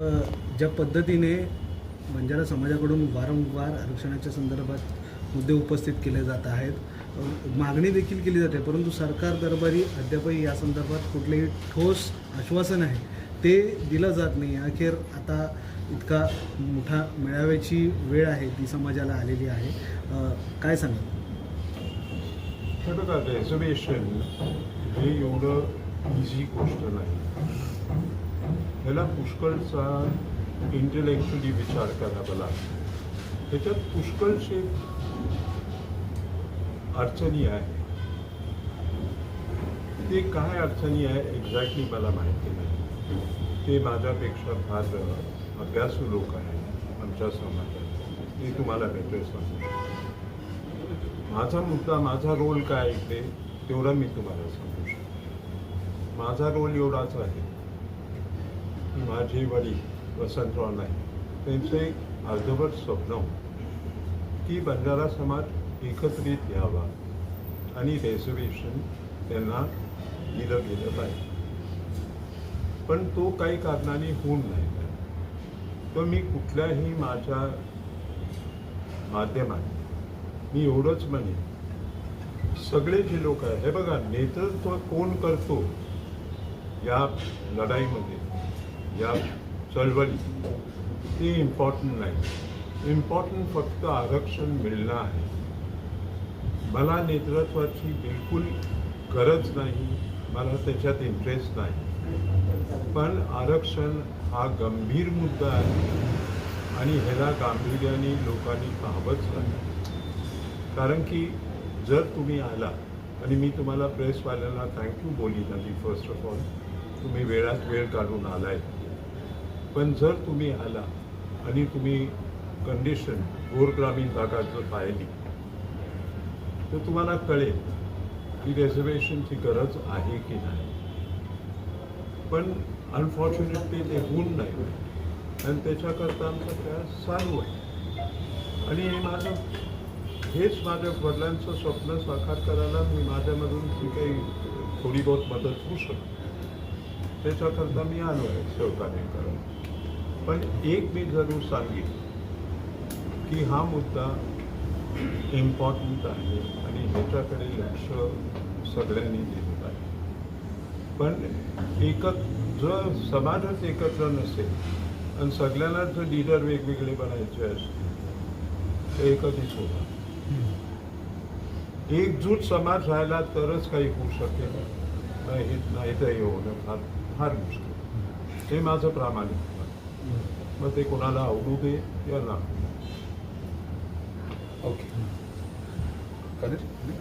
ज्या पद्धतीने बंजारा समाजाकडून वारंवार आरक्षणाच्या संदर्भात मुद्दे उपस्थित केले जात आहेत मागणी देखील केली जाते परंतु सरकार दरबारी अद्यापही या संदर्भात कुठलेही ठोस आश्वासन आहे ते दिलं जात नाही. अखेर आता इतका मोठा मेळाव्याची वेळ आहे ती समाजाला आलेली आहे. काय सांगा रेझर्वेशन हे एवढं इझी गोष्ट नाही. ह्याला पुष्कळचा इंटेलेक्च्युअली विचार करावा लागतो. त्याच्यात पुष्कळचे अडचणी आहे ते काय अडचणी आहे एक्झॅक्टली मला माहिती नाही. ते माझ्यापेक्षा फार अभ्यासू लोक आहेत आमच्या समाजात. ते तुम्हाला बेटर सांगू माझा मुद्दा माझा रोल काय इथे तेवढा मी तुम्हाला सांगू शकतो. माझा रोल एवढाच आहे. माझे वडील वसंतराव नाईक. त्यांचं एक अर्धवट स्वप्न. की बंजारा समाज एकत्रित यावा. आणि रेझर्वेशन त्यांना दिलं गेलं पाहिजे. पण तो काही कारणाने होऊन नाही तर मी कुठल्याही माझ्या माध्यमात मी एवढंच म्हणेन. सगळे जे लोक आहेत हे बघा नेतृत्व कोण करतो या लढाईमध्ये? या चळवळी. ती इम्पॉर्टंट नाही. इम्पॉर्टंट फक्त आरक्षण मिळणं आहे. मला नेतृत्वाची बिलकुल गरज नाही. मला त्याच्यात इंटरेस्ट नाही. पण आरक्षण हा गंभीर मुद्दा आहे. आणि ह्याला गांभीर्याने लोकांनी पाहावंच लागेल. कारण की जर तुम्ही आला आणि मी तुम्हाला प्रेसवाल्यांना थँक्यू बोलीन आधी फर्स्ट ऑफ ऑल तुम्ही वेळात वेळ काढून आलाय. पण जर तुम्ही आला आणि तुम्ही कंडिशन गोरग्रामीण भागात जर पाहिली तर तुम्हाला कळेल की रेझर्वेशनची गरज आहे की नाही. पण अनफॉर्च्युनेटली ते होऊन नाही. आणि त्याच्याकरता आमचा प्रयास चालू आहे. आणि हे माझं हेच माझ्या वडिलांचं स्वप्न साकार करायला मी माझ्यामधून जी काही थोडी बहुत मदत होऊ शकतो त्याच्याकरता मी आलो आहे सहकार्य करायला पण एक मी जरूर सांगेन की हा मुद्दा इम्पॉर्टंट आहे आणि ह्याच्याकडे लक्ष सगळ्यांनी दिलं पाहिजे पण एकच जर समाजच एकत्र नसेल आणि सगळ्यांना जर लिडर वेगवेगळे बनायचे असतील तर एकच होणार एकजूट समाज राहिला तरच काही होऊ शकेल नाही तर हे होणं फार फार मुश्किल हे माझं प्रामाणिक मग ते कोणाला आवडू दे किंवा ना. ओके. कळेल